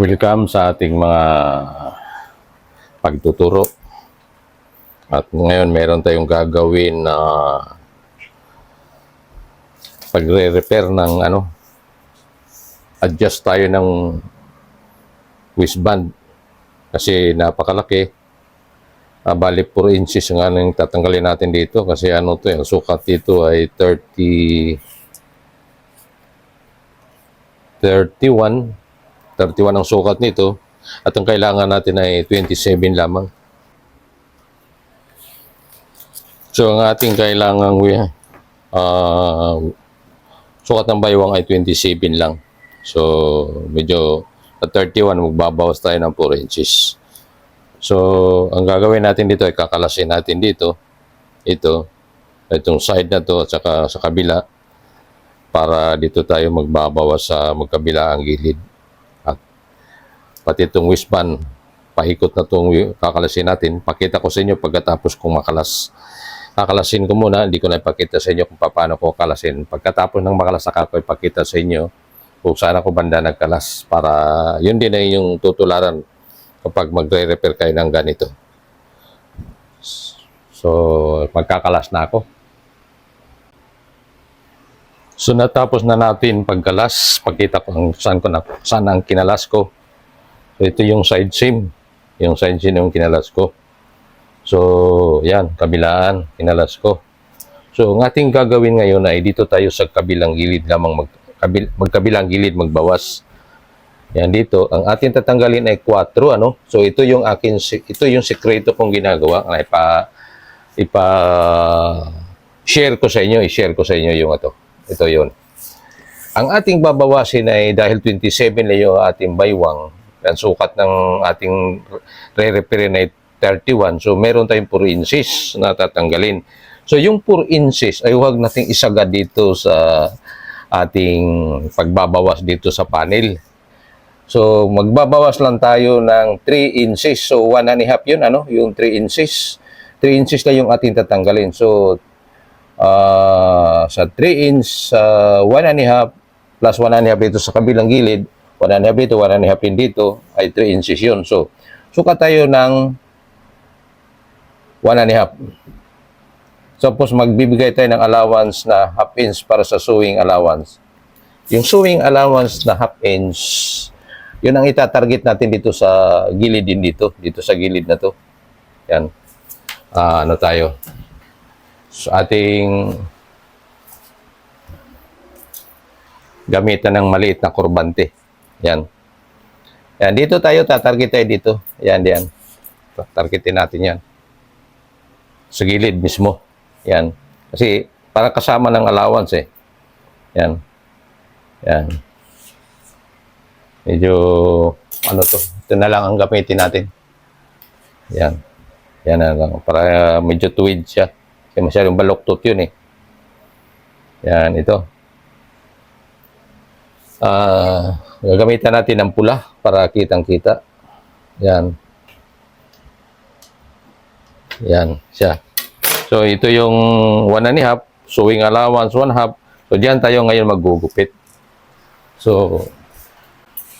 Welcome sa ating mga pagtuturo. At ngayon meron tayong gagawin na pagre-repair ng ano, adjust tayo ng wristband kasi napakalaki. Uh, bali 4 inches nga nang tatanggalin natin dito kasi ano to, yung sukat dito ay 30 31 31 ang sukat nito at ang kailangan natin ay 27 lamang. So ang ating kailangan uh, sukat ng baywang ay 27 lang. So medyo sa 31 magbabawas tayo ng 4 inches. So ang gagawin natin dito ay kakalasin natin dito ito itong side na to at saka sa kabila para dito tayo magbabawas sa magkabila ang gilid pati itong wristband, paikot na itong kakalasin natin. Pakita ko sa inyo pagkatapos kong makalas. Kakalasin ko muna, hindi ko na ipakita sa inyo kung paano ko kalasin. Pagkatapos ng makalas, saka ko ipakita sa inyo kung saan ako banda nagkalas para yun din ay yung tutularan kapag magre-repair kayo ng ganito. So, magkakalas na ako. So, natapos na natin pagkalas. Pakita ko saan, ko na, saan ang kinalas ko. Ito yung side seam. Yung side seam yung kinalas ko. So, yan, kabilaan, kinalas ko. So, ang ating gagawin ngayon ay dito tayo sa kabilang gilid lamang mag, kabil, magkabilang gilid magbawas. Yan dito, ang ating tatanggalin ay 4, ano? So, ito yung akin, ito yung sekreto kong ginagawa. Ay pa, ipa, share ko sa inyo, i-share ko sa inyo yung ito. Ito yon. Ang ating babawasin ay dahil 27 na yung ating baywang, ang sukat ng ating re-repair ay 31. So, meron tayong 4 inches na tatanggalin. So, yung 4 inches ay huwag nating isagad dito sa ating pagbabawas dito sa panel. So, magbabawas lang tayo ng 3 inches. So, 1 and a half yun, ano? Yung 3 inches. 3 inches lang yung ating tatanggalin. So, uh, sa 3 inch, uh, 1 and a half, plus 1 and a half dito sa kabilang gilid, 1 and a half dito, 1 and a half dito, ay 3 inches yun. So, sukat tayo ng 1 and a half. Suppose magbibigay tayo ng allowance na half inch para sa sewing allowance. Yung sewing allowance na half inch, yun ang itatarget natin dito sa gilid din dito, dito sa gilid na to. Yan. Ah, ano tayo? sa ating gamitan ng maliit na kurbante. Yan. Yan, dito tayo, tatarget tayo dito. Yan, yan. Targetin natin yan. Sa gilid mismo. Yan. Kasi, para kasama ng allowance eh. Yan. Yan. Medyo, ano to, ito na lang ang gamitin natin. Yan. Yan na lang. Para medyo tuwid siya. Kasi masyadong baloktot yun eh. Yan, ito. Ah, gagamitan natin ng pula para kitang-kita. Yan. Yan, siya. So, ito yung one and a half, sewing allowance, one half. So, diyan tayo ngayon maggugupit. So,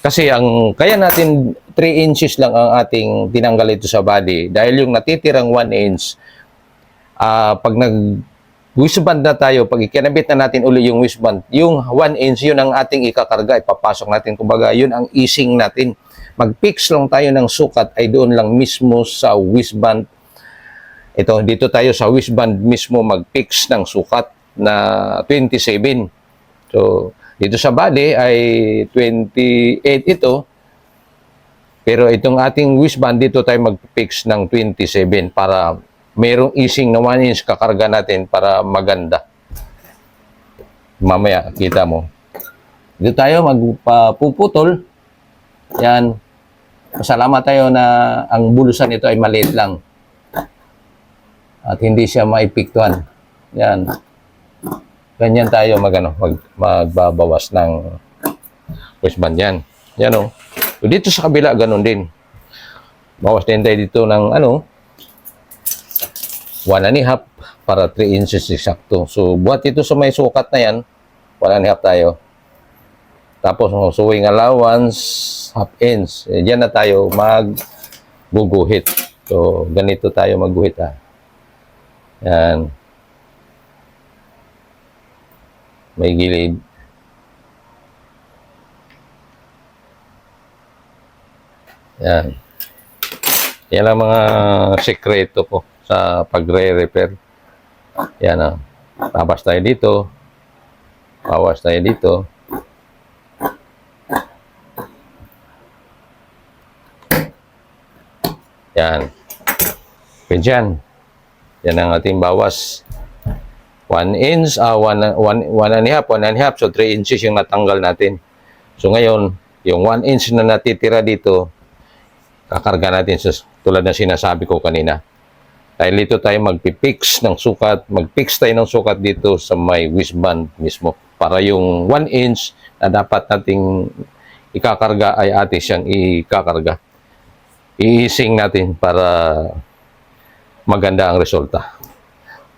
kasi ang kaya natin 3 inches lang ang ating tinanggal ito sa body dahil yung natitirang 1 inch ah pag nag wristband na tayo, pag ikinabit na natin uli yung wristband, yung 1 inch, yun ang ating ikakarga, ipapasok natin. Kumbaga, yun ang easing natin. Mag-fix lang tayo ng sukat ay doon lang mismo sa wristband. Ito, dito tayo sa wristband mismo mag-fix ng sukat na 27. So, dito sa body ay 28 ito. Pero itong ating wristband, dito tayo mag-fix ng 27 para merong easing na 1 inch kakarga natin para maganda. Mamaya, kita mo. Dito tayo magpapuputol. Yan. Masalamat tayo na ang bulusan nito ay maliit lang. At hindi siya maipiktuan. Yan. Ganyan tayo magano mag, magbabawas ng wristband yan. Yan o. So, dito sa kabila, ganun din. Bawas din tayo dito ng ano, 1 and a half para 3 inches eksakto. So, buhat ito sa may sukat na yan, 1 and a half tayo. Tapos ang sewing allowance, half inch. Eh, diyan na tayo magguguhit. So, ganito tayo magguhit ha. Yan. May gilid. Yan. Yan ang mga sekreto ko sa pagre-repair. Yan ah. Babas tayo dito. Bawas tayo dito. Yan. Pwede yan. Ang ating bawas. 1 inch, ah, 1 one, one and a half, 1 and a half. So, 3 inches yung natanggal natin. So, ngayon, yung 1 inch na natitira dito, kakarga natin sa, tulad ng sinasabi ko kanina. Dahil dito tayo magpipix ng sukat, magpix tayo ng sukat dito sa may wristband mismo. Para yung 1 inch na dapat nating ikakarga ay ate siyang ikakarga. Iising natin para maganda ang resulta.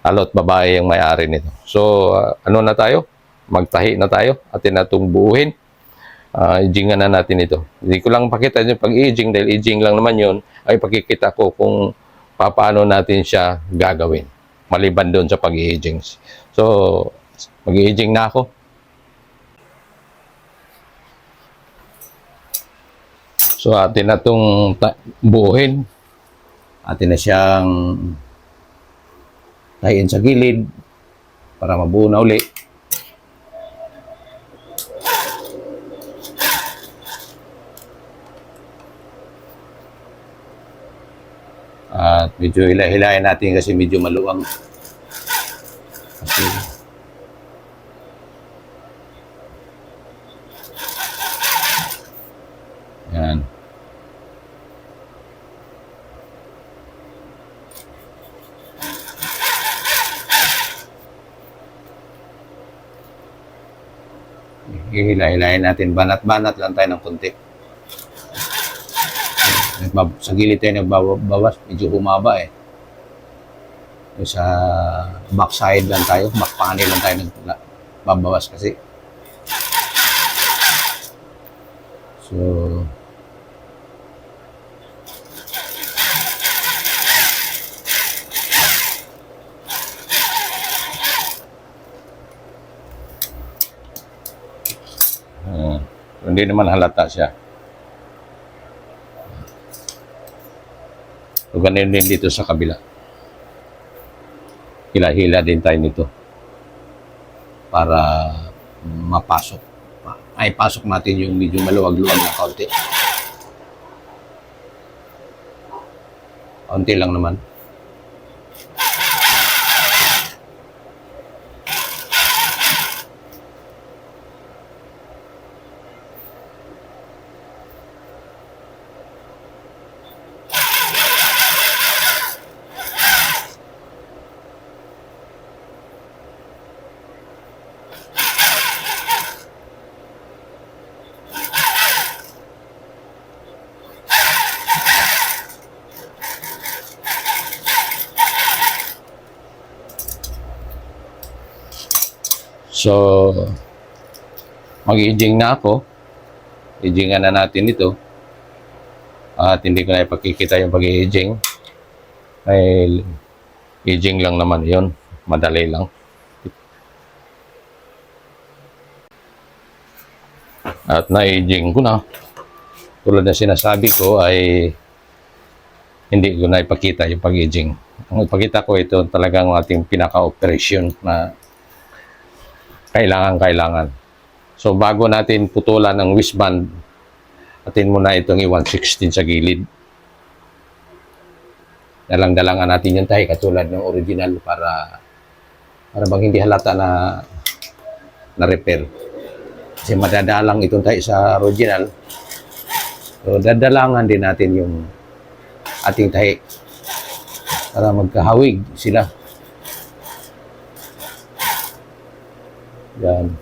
Alot babae yung may-ari nito. So, uh, ano na tayo? Magtahi na tayo. Atin na itong buuhin. Uh, igingan na natin ito. Hindi ko lang pakita yung pag-aging dahil aging lang naman yon ay pakikita ko kung paano natin siya gagawin. Maliban doon sa pag-aging. So, mag-aging na ako. So, atin na itong buuhin. Atin na siyang tahiin sa gilid para mabuo na uli. At medyo hila-hilayan natin kasi medyo maluwang. Kasi Yan. Hihila-hilayan natin. Banat-banat lang tayo ng konti. Sa gilid tayo nagbabawas. Medyo humaba eh. Yung Sa backside lang tayo. Back lang tayo nagbabawas kasi. So, Hmm. Hindi naman halata siya. So, ganun din dito sa kabila. Hila-hila din tayo nito. Para mapasok. Ay, pasok natin yung medyo maluwag-luwag na kaunti. Kaunti lang naman. So, mag-aging na ako. Agingan na natin ito. At hindi ko na ipakikita yung pag-aging. Ay, aging lang naman yon Madali lang. At na-aging ko na. Tulad na sinasabi ko ay hindi ko na ipakita yung pag-aging. Ang ipakita ko ito talagang ating pinaka-operation na kailangan-kailangan. So, bago natin putulan ng wristband, atin muna itong i-116 sa gilid. Dalang-dalangan natin yung tayo katulad ng original para para bang hindi halata na na repair. Kasi madadalang itong tayo sa original. So, dadalangan din natin yung ating tahi para magkahawig sila. Yan.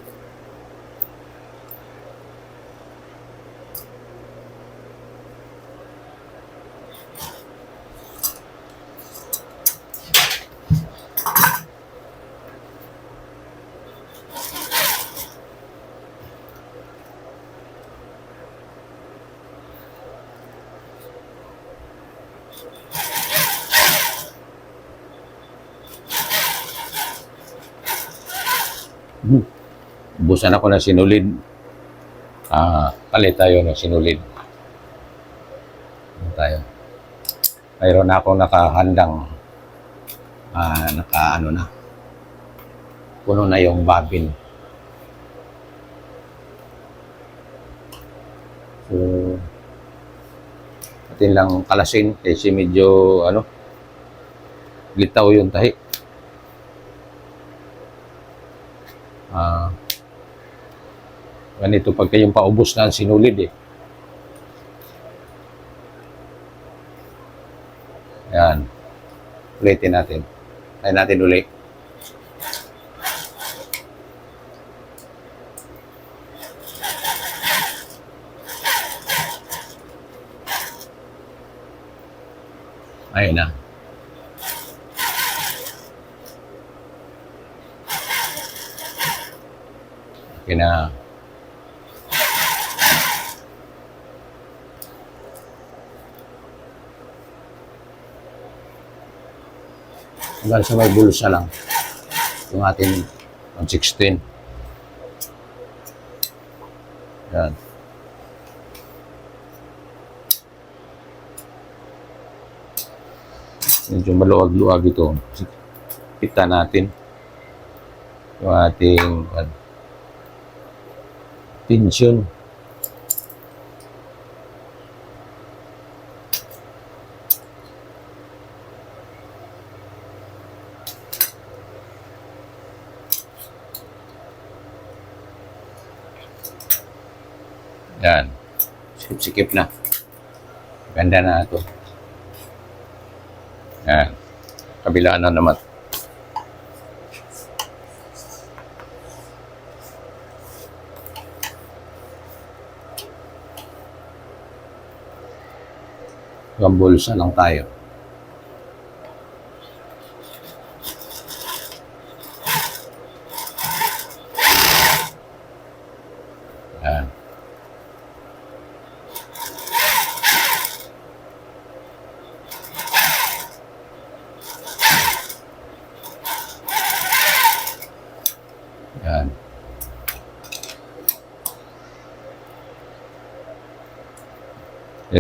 Busan ako ng sinulid. Ah, palit tayo ng sinulid. Ano tayo? Mayroon na akong nakahandang ah, naka ano na. Puno na yung babin. So, atin lang kalasin kasi medyo ano litaw yung tahi. Ganito pagka yung paubos na ang sinulid eh. Ayan. Ulitin natin. Try natin uli. Ayun na. Okay na. Hanggang sa may lang. Yung ating 116. Yan. Medyo maluwag-luwag ito. Kita natin yung ating ano, tension. Yan. Sikip-sikip na. Ganda na ito. Yan. Kabila na naman. Gambulsa lang tayo. Yan. Yan.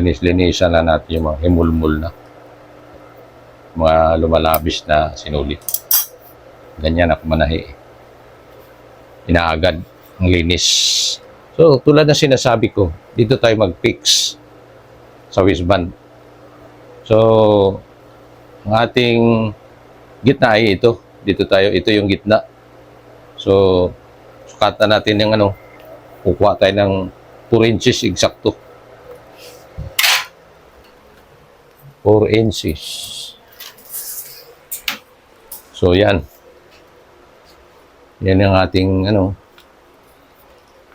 Linis-linisan na natin yung mga himulmul na mga lumalabis na sinulit. Ganyan ako manahi. Inaagad ang linis. So, tulad ng sinasabi ko, dito tayo mag-fix sa waistband. So, ang ating gitna ay ito. Dito tayo, ito yung gitna. So, sukatan natin yung ano, kukuha tayo ng 4 inches eksakto. 4 inches. So, yan. Yan ang ating, ano,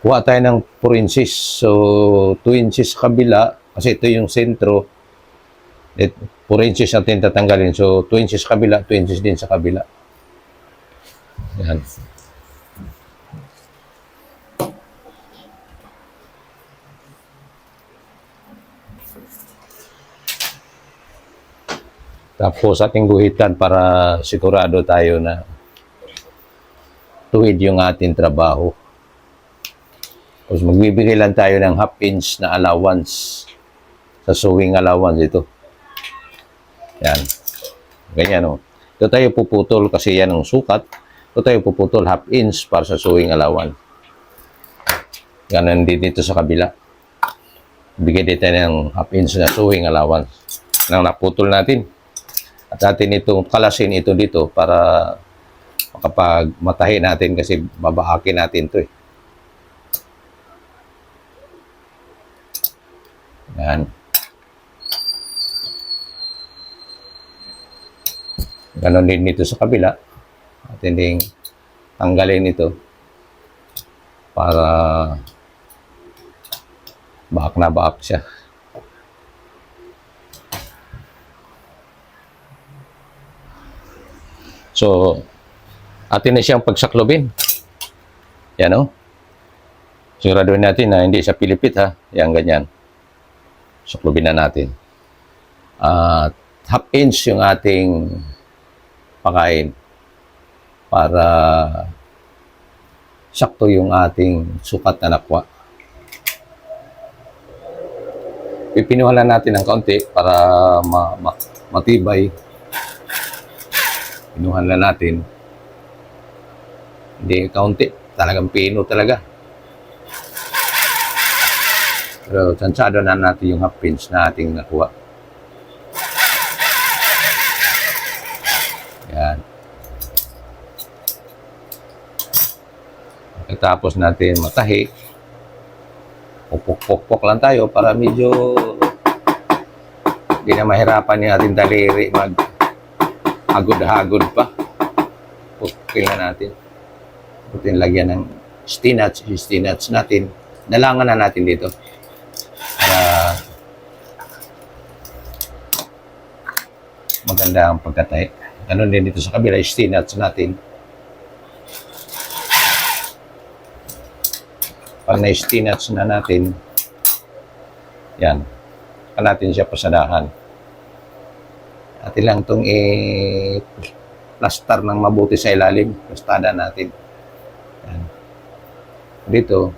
kuha tayo ng 4 inches. So, 2 inches sa kabila, kasi ito yung sentro. It, 4 inches natin tatanggalin. So, 2 inches sa kabila, 2 inches din sa kabila. Yan. Tapos ating guhitan para sigurado tayo na tuwid yung ating trabaho. Tapos magbibigay lang tayo ng half inch na allowance sa sewing allowance ito. Yan. Ganyan o. Ito tayo puputol kasi yan ang sukat. Ito tayo puputol half inch para sa sewing allowance. Ganun din dito sa kabila. Bigay dito ng half inch na sewing allowance. Nang naputol natin. At atin itong kalasin ito dito para makapag matahi natin kasi babaakin natin to eh. Yan. Ganon din dito sa kabila. Atin ding tanggalin ito para baak na baak siya. So, atin na siyang pagsaklobin. Yan o. Siguraduhin natin na hindi siya pilipit ha. Yan, ganyan. Saklobin na natin. At half inch yung ating pakain para sakto yung ating sukat na nakuha. Pipinuhalan natin ng kaunti para ma- ma- matibay. Pinuhan lang natin. Hindi kaunti. Talagang pino talaga. Pero tsansado na natin yung half pinch na ating nakuha. Yan. Pagkatapos natin matahi, pupok-pok lang tayo para medyo hindi na mahirapan yung ating daliri mag hagod-hagod pa. Pukin na natin. Putin lagyan ng yung stinats natin. Dalangan na natin dito. Para maganda ang pagkatahi. Ganun din dito sa kabila, stinats natin. Pag na-stinats na natin, yan, natin siya pasadahan. Atin lang itong i-plaster ng mabuti sa ilalim. Plastada natin. Yan. Dito,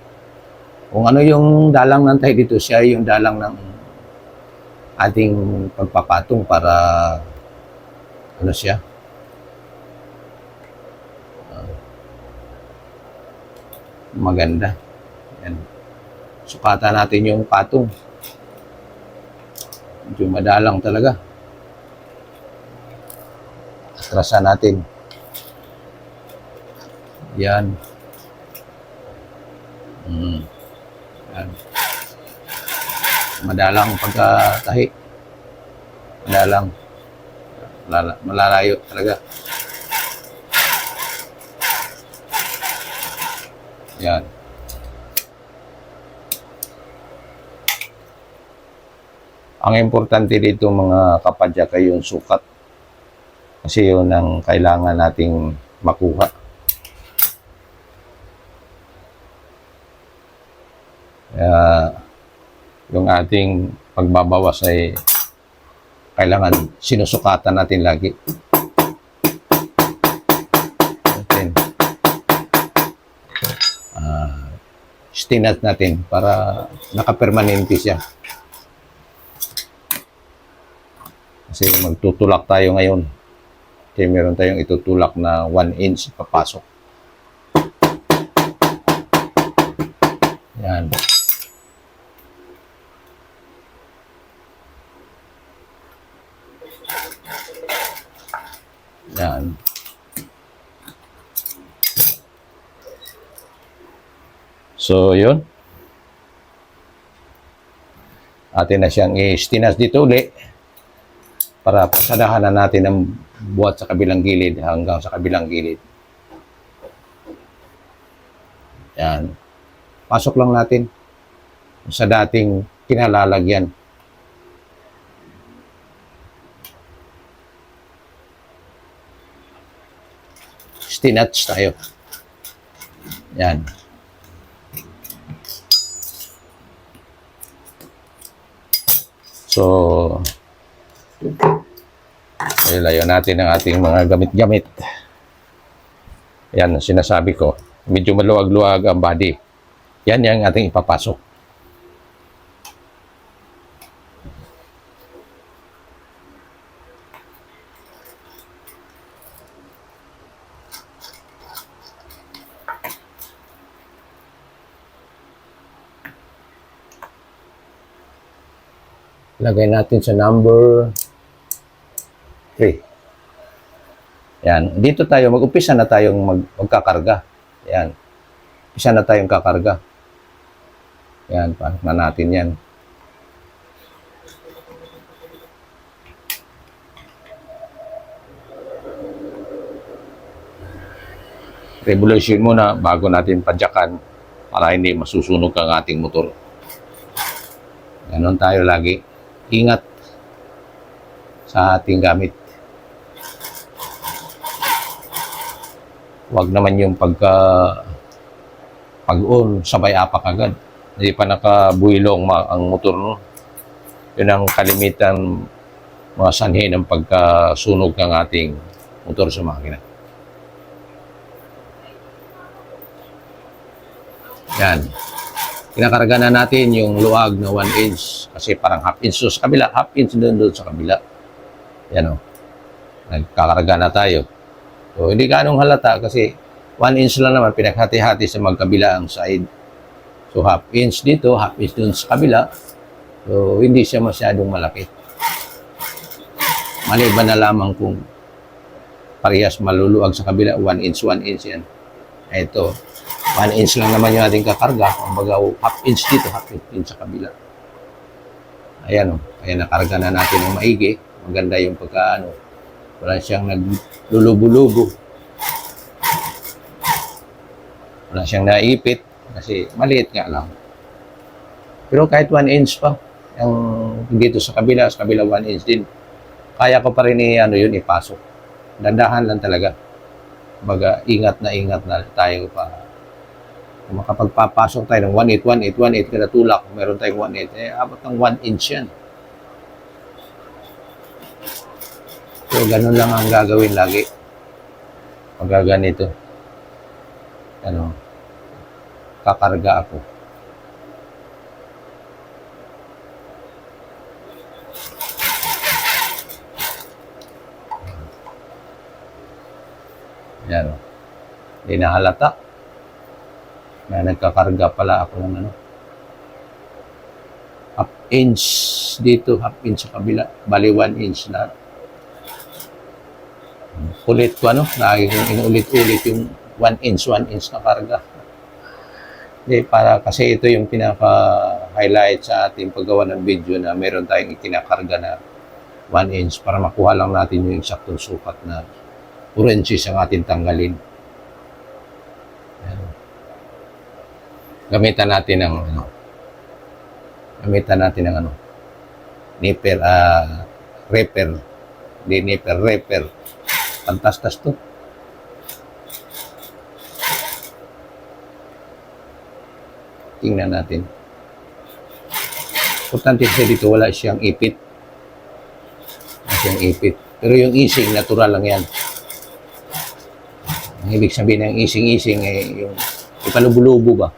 kung ano yung dalang ng tayo dito, siya yung dalang ng ating pagpapatong para ano siya? Ah, maganda. Yan. Sukatan natin yung patong. Medyo madalang talaga. Atrasan natin. Yan. Mm. Yan. Madalang pagkatahi. Madalang. Malala, malalayo talaga. Yan. Ang importante dito mga kapadya kay yung sukat. Kasi yun ang kailangan nating makuha. Kaya yung ating pagbabawas ay kailangan sinusukatan natin lagi. Natin. Ah, stinat natin para nakapermanente siya. Kasi magtutulak tayo ngayon. Kasi meron tayong itutulak na 1 inch papasok. Yan. Yan. So, yun. Atin na siyang i-stinas dito uli para pasadahan na natin ang buhat sa kabilang gilid hanggang sa kabilang gilid. Yan. Pasok lang natin sa dating kinalalagyan. Stinats tayo. Yan. So, ilayo natin ang ating mga gamit-gamit. Yan, sinasabi ko. Medyo maluwag-luwag ang body. Yan yung ating ipapasok. Lagay natin sa number 3. Yan. Dito tayo, mag-umpisa na tayong mag magkakarga. Yan. Umpisa na tayong kakarga. Yan, pasok na natin yan. Revolution muna bago natin padyakan para hindi masusunog ang ating motor. Ganon tayo lagi. Ingat sa ating gamit. Huwag naman yung pagka pag-on, sabay apak agad. Hindi pa nakabuilong ma- ang motor no. Yun ang kalimitan mga sanhi ng pagkasunog ng ating motor sa makina. Yan. Kinakarga na natin yung luwag na 1 inch kasi parang half inch doon sa kabila, half inch doon doon sa kabila. Yan o. Nagkakarga na tayo. So, hindi ganong halata kasi 1 inch lang naman pinaghati-hati sa magkabila ang side. So, half inch dito, half inch doon sa kabila. So, hindi siya masyadong malaki. Maliban na lamang kung parehas maluluwag sa kabila, 1 inch, 1 inch yan. Ito, 1 inch lang naman yung ating kakarga. Kumbaga, half inch dito, half inch sa kabila. Ayan o, kaya nakarga na natin ng maigi. Maganda yung pagka, ano, wala siyang naglulubo-lubo. Wala siyang naipit kasi maliit nga lang. Pero kahit 1 inch pa, yung dito sa kabila, sa kabila 1 inch din, kaya ko pa rin i, ano yun, ipasok. Dandahan lang talaga. Baga, ingat na ingat na tayo pa. Kung makapagpapasok tayo ng 1.8, 1.8, 1.8 kada tulak, meron tayong 1.8, eh, abot ng 1 inch yan. So, ganun lang ang gagawin lagi. Pag ganito. Ano, kakarga ako. Yan. Hindi na halata. Na nagkakarga pala ako ng ano. Half inch dito, half inch sa kabila. Bali, one inch na. Ulit ko ano, lagi kong inulit-ulit yung one inch, one inch na karga. Hindi, para kasi ito yung pinaka-highlight sa ating paggawa ng video na meron tayong ikinakarga na 1 inch para makuha lang natin yung eksaktong sukat na 4 inches ang ating tanggalin. Gamitan natin ng ano, gamitan natin ng ano, nipper, ah, reper, hindi nipper, reper. Pantastas to. Tingnan natin. Importante kasi dito wala siyang ipit. Wala siyang ipit. Pero yung ising, natural lang yan. Ang ibig sabihin ng ising-ising eh, yung ipalubulubo ba?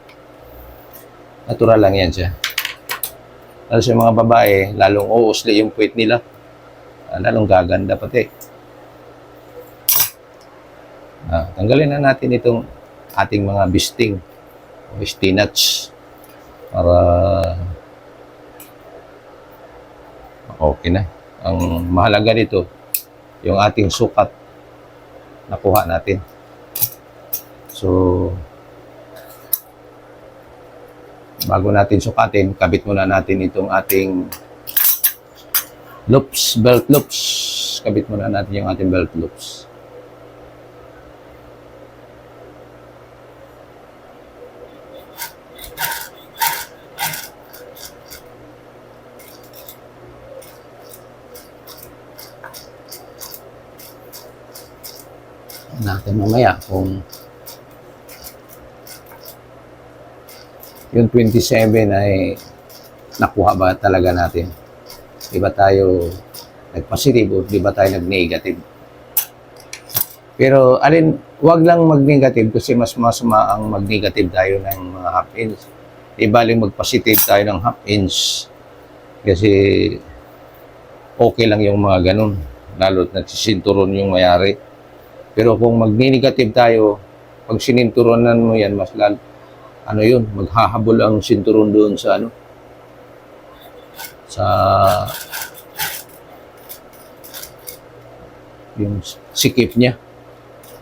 Natural lang yan siya. Lalo sa mga babae, lalong uusli yung puwit nila. Ah, lalong gaganda pati. Ah, tanggalin na natin itong ating mga bisting o spinach para okay na. Ang mahalaga dito, yung ating sukat nakuha natin. So, bago natin sukatin, kabit muna natin itong ating loops, belt loops. Kabit muna natin yung ating belt loops. natin mamaya kung yung 27 ay nakuha ba talaga natin. Di ba tayo nag-positive o di ba tayo nag-negative? Pero alin, wag lang mag-negative kasi mas masama ang mag-negative tayo ng mga half inch. Di baling mag-positive tayo ng half inch kasi okay lang yung mga ganun. Lalo't nagsisinturon yung mayari. Pero kung mag-negative tayo, pag sininturonan mo yan, mas lal, ano yun, maghahabol ang sinturon doon sa ano, sa yung sikip niya.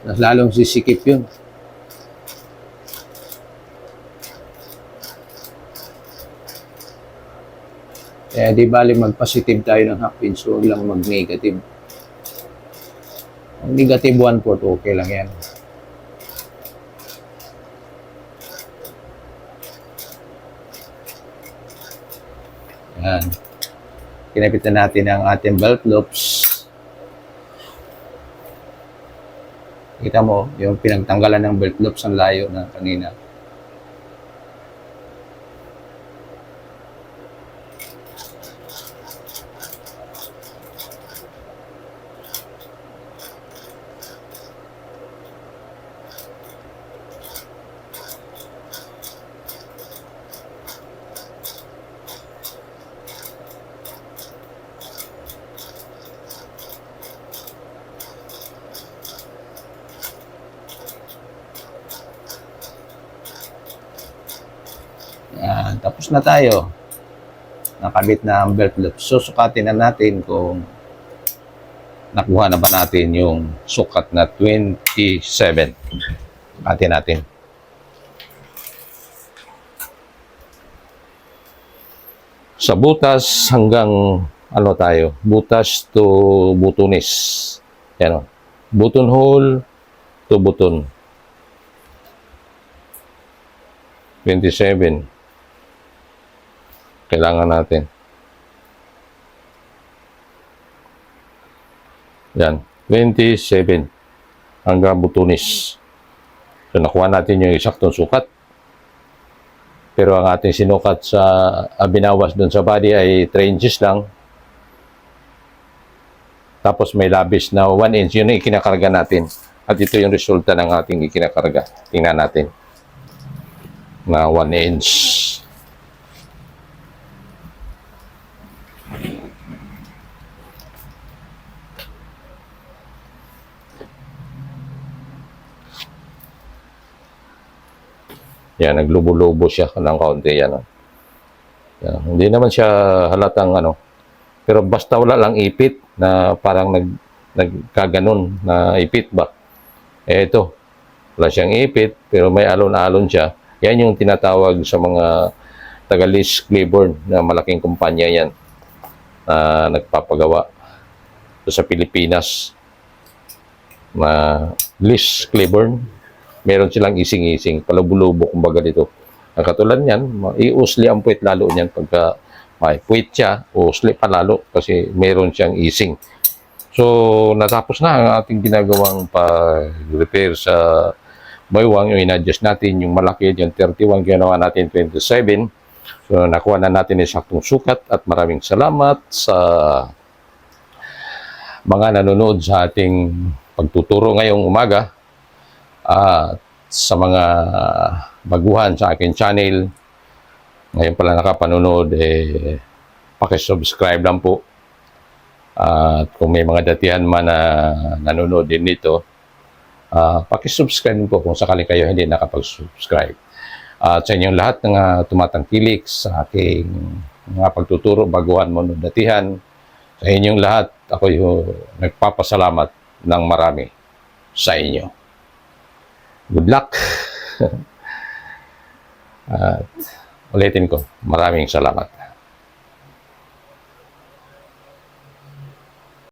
Mas lalong sisikip yun. Kaya di bali mag-positive tayo ng half huwag lang mag-negative. Negative 1 port, okay lang yan. Yan. Kinapitan natin ang ating belt loops. Kita mo, yung pinagtanggalan ng belt loops ang layo na kanina. Yan, tapos na tayo. Nakabit na ang belt loop. Susukatin na natin kung nakuha na ba natin yung sukat na 27. Sukatin natin. Sa butas hanggang ano tayo, butas to butunis. Yan o. Button hole to button. 27. Kailangan natin. Yan. 27. Hanggang butunis. So, nakuha natin yung eksaktong sukat. Pero ang ating sinukat sa ah, binawas doon sa body ay 3 inches lang. Tapos may labis na 1 inch. Yun ang ikinakarga natin. At ito yung resulta ng ating ikinakarga. Tingnan natin. Na 1 inch. Yan, naglubo-lubo siya ng kaunti. Yan, oh. Yan. Hindi naman siya halatang ano. Pero basta wala lang ipit na parang nag, nagkaganon na ipit ba. Eh ito, wala siyang ipit pero may alon-alon siya. Yan yung tinatawag sa mga taga-Liz na malaking kumpanya yan na nagpapagawa sa Pilipinas na Liz Claiborne meron silang ising-ising, palubulubo kumbaga dito. Ang katulad niyan, iusli ang puwit lalo niyan pagka may puwit siya, usli pa lalo kasi meron siyang ising. So, natapos na ang ating ginagawang pag-repair sa baywang, yung in-adjust natin, yung malaki, yung 31, ginawa natin 27. So, nakuha na natin saktong sukat at maraming salamat sa mga nanonood sa ating pagtuturo ngayong umaga at sa mga baguhan sa akin channel. Ngayon pala nakapanonood eh pakisubscribe lang po. At kung may mga datihan man na nanonood din nito uh, pakisubscribe po kung sakali kayo hindi nakapag-subscribe at sa inyong lahat ng uh, tumatangkilik sa aking mga pagtuturo baguhan mo datihan sa inyong lahat ako yung nagpapasalamat ng marami sa inyo good luck. At ulitin ko, maraming salamat.